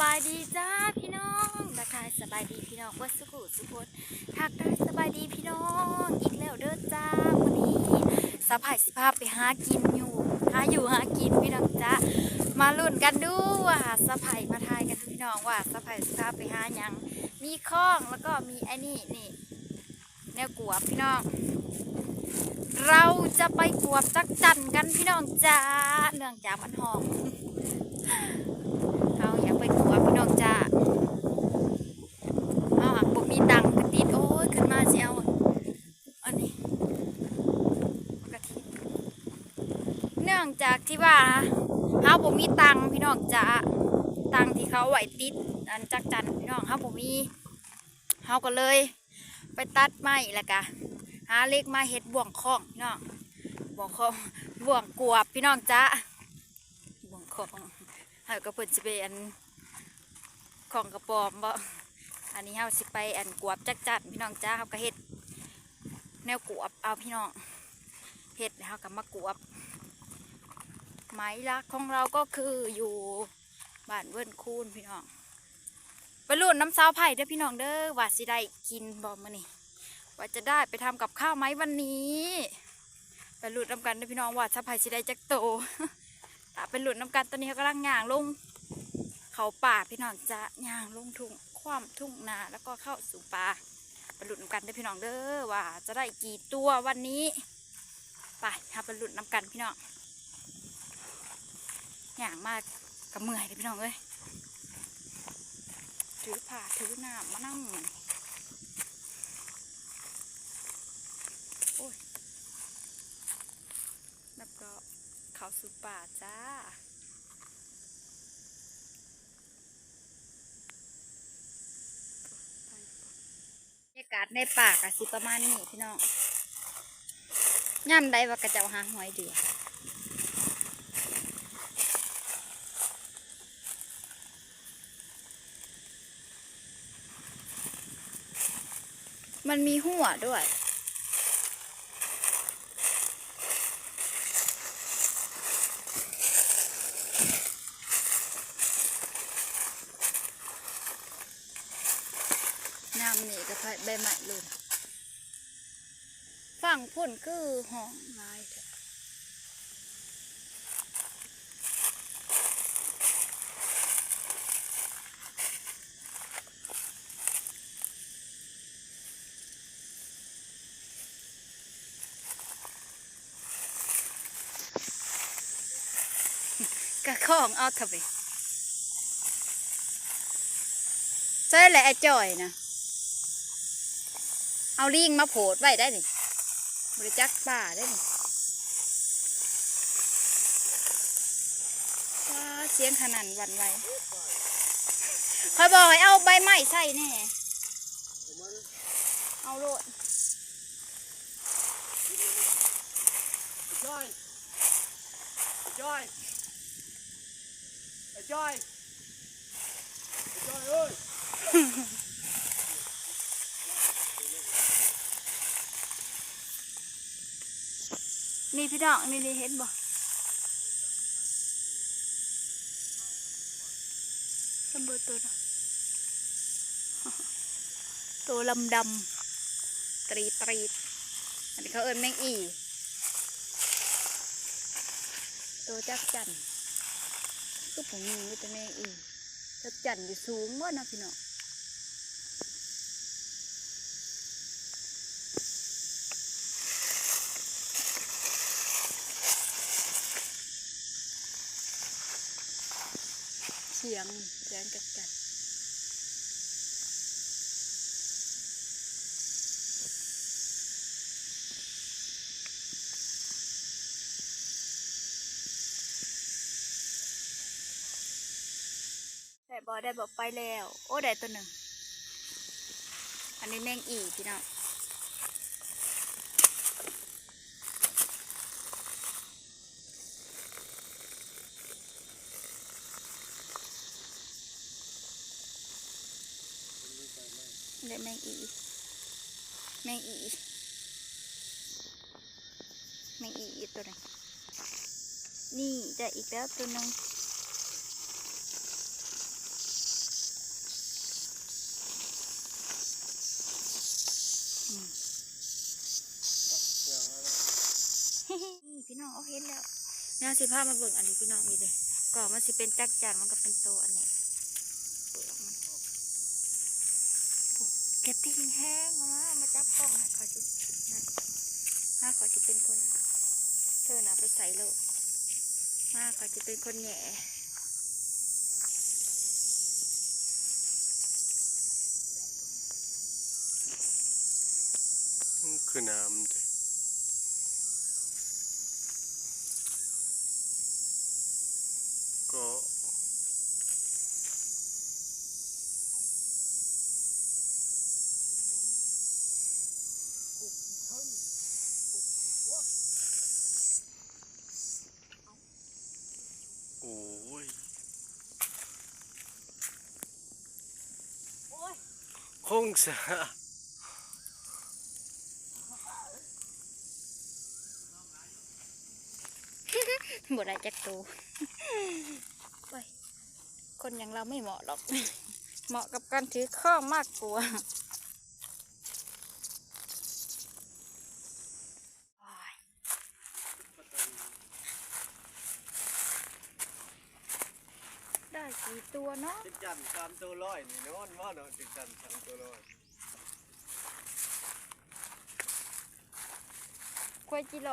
บายดีจ้าพี่น้องทักทายสบายดีพี่น้องวัดสุขุสุพนทักทายสบายดีพี่น้องอีกแล้วเด้อจ้าวันนี้สะพายสภาพไปหากินอยู่หาอยู่หากินพี่น้องจ้ามาลุ้นกันดูว่าสะพายมาทายกันพี่น้องว่าสะพายสภาพไปหายังมีข้องแล้วก็มีไอ้นี่นี่แนวกวบพี่น้อง เราจะไปกวบจักจันกันพี่น้องจ้าเนื่องจากมันห้อง เอาอยากไปกวบพี่น้องจ้าเอาหักบ่มีตังค์กระติดโอ้ยขึ้นมาเชียวอันนี้กระติดเนื่องจากที่ว่าเฮาบ่มีตังพี่น้องจ้าตังที่เขาไหวติดอันจักจันพี่น้องเฮาบ่มีเฮาก็เลย ไปตัดไม้แล้วกะหาเล็กมาเฮ็ดบ่วงคล้องพี่น้องบ่วงคล้องบ่วงกวบพี่น้องจ้าบ่วงคล้องเฮาก็เพิ่นสิไปอันของกระปอมบ่อันนี้เฮาสิไปอันกวบจักจัดพี่น้องจ้าเฮาก็เฮ็ดแนวกวบเอาพี่น้องเฮ็ดแล้วเฮาก็มากวบ ไม้รักของเราก็คืออยู่บ้านเวิ้นคูนพี่น้องไปรุ่นน้ำซาวไผ่เด้อพี่น้องเด้อว่าสิได้กินบ่มื้อนี้ว่าจะได้ไปทำกับข้าวไหมวันนี้ไปหลุดน้ำกันเด้วยพี่น้องว่าสะพายสิได้จักโตอ่ไปหลุดน้ำกันตอนนี้เขากำลังย่างลง เขาป่าพี่น้องจะย่างลงทุ่งคว่ำทุ่งนาแล้วก็เข้าสู่ป่าไปหลุดน้ำกันเด้วยพี่น้องเด้อว่าจะได้กี่ตัววันนี้ไปหาไปหลุดน้ำกันพี่น้อง อย่างมากกับเมื่อยเลยพี่น้องเอ้ยถือผ้าถือหน้ำมานั่งแล้วก็เขาสู่ป่าจ้าบรรยากาศในป่ากะสิประมาณนี้พี่น้องย่ำได้ว่ากระเจ้าหาหอยเดือ มันมีหัวด้วย น้ำนี่ก็ใบใบใหม่เลยฝั่งพุ่นคือห้องลายเถอะ กะข้องเอาเถอะไปใช่แหละไอ้จ่อยนะเอาลิงมาโผดไว้ได้นี่บริจักป่าได้นี่ว้าเสียงขนาดวันไหวคอยบอกให้เอาใบไม้ใส่แน่เอาโลดจอยจอย จอยจอยเอ้ยนี่พี่น้องนี่นี่เห็นบ่ลำเบอร์ตัวนะตัวลำดำตรีตรีอันนี้เขาเอิ้นแมงอี ตัวจักจันือผมมีมีแต่แมงอีถ้าจันอยู่สูงมากนะพี่น้องเสียงแสงกัดกัด บอได้บอกไปแล้ว โอ้ได้ตัวหนึ่ง อันนี้แมงอีพี่น้องได้แมงอีแมงอีแมงอีอีตัวหนึงนี่ได้อีกแล้วตัวหนึง ย่าสิพามาเบิ่งอันนี้พี่น้องนี่เลยก่อนมันสิเป็นจักจันมันก็เป็นโตอันนี้เปลือกมันโอ้แกะติงแห้งเอามามาจับกล้องให้ขอสินั่นมาขอสิเป็นคนเธอน่ะไปใส่โลกมาขอสิเป็นคนแหน่มันคือน้ำเด้ก็ โอ้ย โอ้ย คงสะบ่ได้จักตูไปคนอย่างเราไม่เหมาะหรอก เหมาะกับการถือข้อมากกว่าโอ้ยได้กี่ ตัวเนาะจิกจันสามตัวร้อยนี่นอนว่าเนาะจิกจันสามตัวร้อยควายจิโล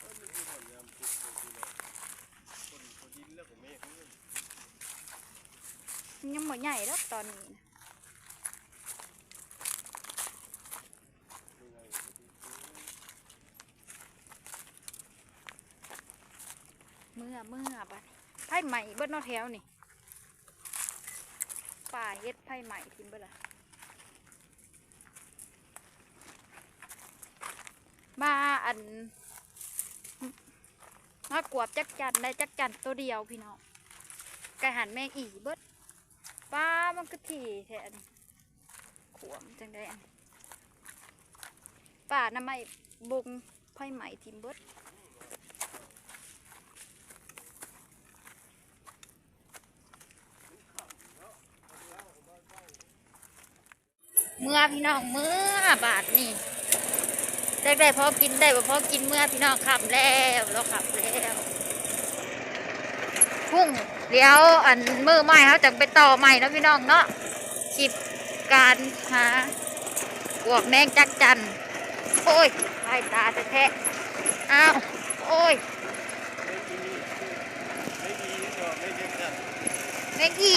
เออมันคือหอนยามจิกตัวที่ร้อยคนเขาดินแล้วก็แม่เขาเนี่ยยังบ่ใหญ่แล้วตอนนี้นะ ยังไง เมื่อเมื่อบัดไผ่ใหม่เบิดเนอแถวนี่ป่าเฮ็ดไผ่ใหม่ทิมเบิดละมาอันมากวบจักจันได้จักจันตัวเดียวพี่น้องไก่หันแมงอีเบิดป้ามันก็ถี่แทนขวมจังได้อันป่าน้ำไม่บงไผ่ใหม่ทิมเบิด เมื่อพี่น้องเมื่อบาทนี่ได้ได้พอกินได้บ่พอกินเมื่อพี่น้องขับแล้วเราขับแล้วพุ่งเดี๋ยวอันมือใหม่เขาจะไปต่อใหม่แล้วพี่น้องเนาะคลิปการหาบวกแมงจักจันโอ้ยไายตาแท้ๆอ้าวโอ้ยไม่ดีไม่ดีก็ไม่จิกจัน แมงอี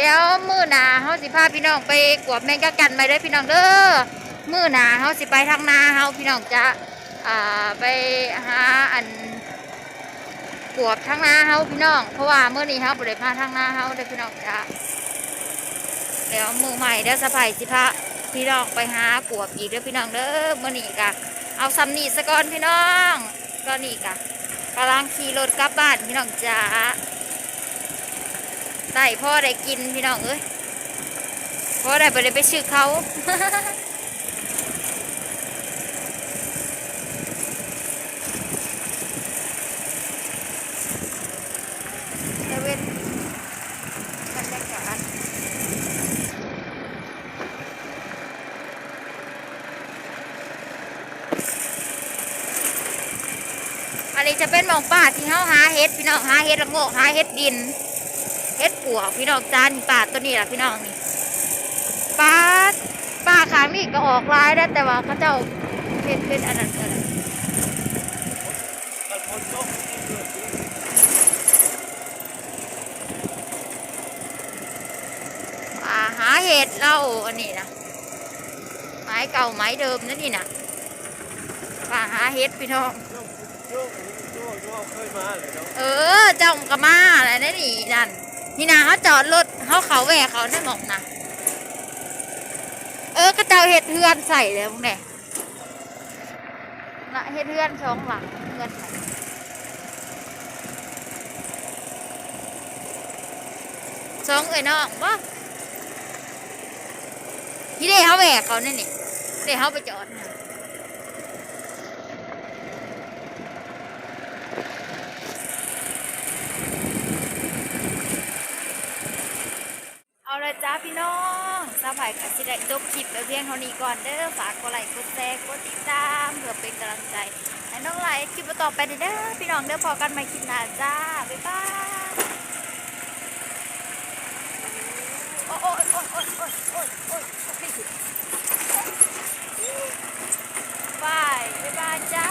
เดี๋ยวมือหนาเฮาสิพาพี่น้องไปกวดแมงกะกันไปเด้พี่น้องเด้อมือหนาเฮาสิไปทางนาเฮาพี่น้องจะอ่าไปหาอันกวดทางนาเฮาพี่น้อง เพราะว่าเมื้อนี้เฮาบ่ได้พาทางนาเฮาเด้อพี่น้องจ้ะเดี๋ยวมือใหม่เดี๋ยวสะพายสิพาพี่น้องไปหากวดอีกเด้อพี่น้องเด้อมื้อนี้กะเอาซ้ำนี่ซะก่อนพี่น้องก็นี่กะกำลังขี่รถกลับบ้านพี่น้องจ้า ได้พ่อได้กินพี่น้องเอ้ยพ่อได้ไปเลยไปชื่อเขาเซเว่นบรรยากาศอันนี้จะเป็นหมองป่าที่เขาหาเห็ดพี่น้องหาเห็ดละโงกหาเห็ดดิน เฮ็ดปัวกพี่น้องจานป่าตัวนี้แหละพี่น้องนี่ปลาปลาขางนี่ก็ออกลายได้แต่ว่าเขาเจ้าเป็นเป็นอันนั้นเออมันพ้นตกที่เกิดขึ้นปลาหาเห็ดเล่าอันนี้นะไม้เก่าไม้เดิมนั่นนี่นะปลาหาเห็ดพี่น้องเคยมาเลยเนาะเออเจ้าก็มาอะไรนั่นนี่นั่น นี่นะเขาจอดรถเขาเขาแหวกเขาได้หมองนะเออก็เจ้าเห็ดเฮือนใส่เลยมึงเนี่ยนะเห็ดเฮือนสองหลังเฮือนใส่สองเอ้ยน้องว่ที่ได้เขาแหวกเขาเนี่ยนี่ได้เขาไปจอดนะาเลยจ้าพี่น้องสบายค่ะที่ได้จบคลิปไปเพียงเท่านี้ก่อนเด้อฝากกดไลค์กดแชร์กดติดตามเพื่อเป็นกำลังใจให้น้องไลค์คลิปต่อไปเด้อพี่น้องเด้อพอกันใหม่คลิปหน้าจ้าบ๊ายบายโอ้โอ้โอ้โอ้โอ้โอ้โอ้บบ๊ายบายจ้า